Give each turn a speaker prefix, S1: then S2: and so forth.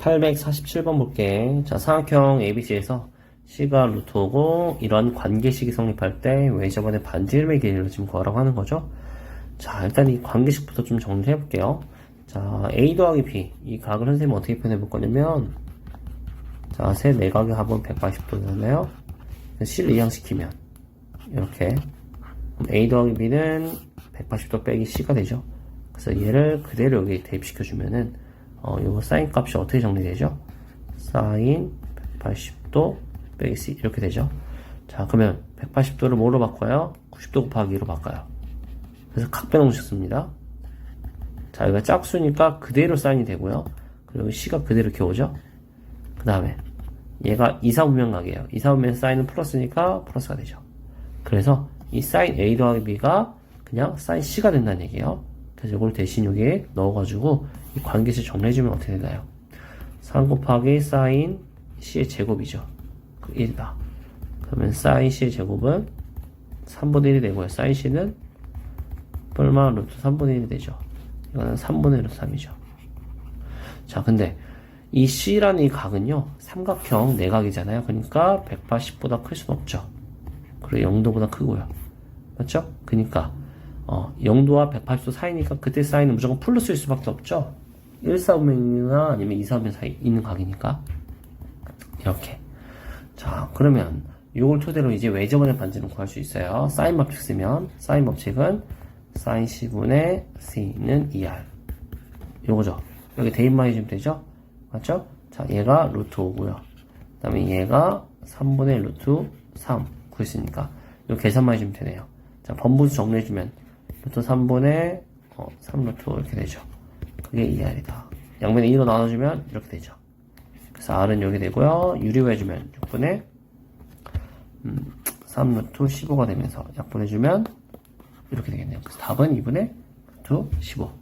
S1: 847번 볼게. 자, 삼각형 ABC에서 C가 루트 오고 이런 관계식이 성립할 때 외접원의 반지름의 길이를 지금 구하라고 하는 거죠. 자, 일단 이 관계식부터 좀 정리해 볼게요. 자, A 더하기 B. 이 각을 선생님은 어떻게 표현해 볼 거냐면 자, 세 내각의 합은 180도잖아요. C를 이항시키면 이렇게 A 더하기 B는 180도 빼기 C가 되죠. 그래서 얘를 그대로 여기 대입시켜 주면은 어, 요거 사인 값이 어떻게 정리되죠? 사인 180도 빼기 C 이렇게 되죠. 자, 그러면 180도를 뭐로 바꿔요? 90도 곱하기 2로 바꿔요. 그래서 각 빼놓으셨습니다. 자, 여기가 짝수니까 그대로 사인이 되고요. 그리고 C가 그대로 이렇게 오죠? 그 다음에 얘가 이사분면각이에요. 이사분면 사인은 플러스니까 플러스가 되죠. 그래서 이 사인 A 더하기 B가 그냥 사인 C가 된다는 얘기예요. 그래서 이걸 대신 여기에 넣어가지고 이 관계식 정리해주면 어떻게 되나요? 3 곱하기 사인 C의 제곱이죠. 그 1이다. 그러면 사인 C의 제곱은 3분의 1이 되고요. 사인 C는 뿔마 루트 3분의 1이 되죠. 이거는 3분의 루트 3이죠. 자, 근데 이 C라는 이 각은요, 삼각형 내각이잖아요. 그러니까 180보다 클 수는 없죠. 그리고 0도보다 크고요. 맞죠? 그러니까 어, 0도와 180도 사이니까 그때 사이는 무조건 플러스일 수밖에 없죠. 1, 4분면이나 아니면 2, 4분면 사이 있는 각이니까 이렇게. 자, 그러면 이걸 토대로 이제 외접원의 반지름 구할 수 있어요. 사인 법칙 쓰면 사인 법칙은 사인 C분의 C는 2R. 요거죠. 여기 대입만 해주면 되죠? 맞죠? 자, 얘가 루트 5고요. 그 다음에 얘가 3분의 루트 3 구했으니까 요 계산만 해주면 되네요. 자, 번분수 정리해주면 루트 3분의 어, 3루트 이렇게 되죠. 그게 2R이다. 양면에 2로 나눠주면 이렇게 되죠. 그래서 R은 여기 되고요. 유리해주면 6분의 음, 3루트 15가 되면서 약분해주면 이렇게 되겠네요. 그래서 답은 2분의 루트 15.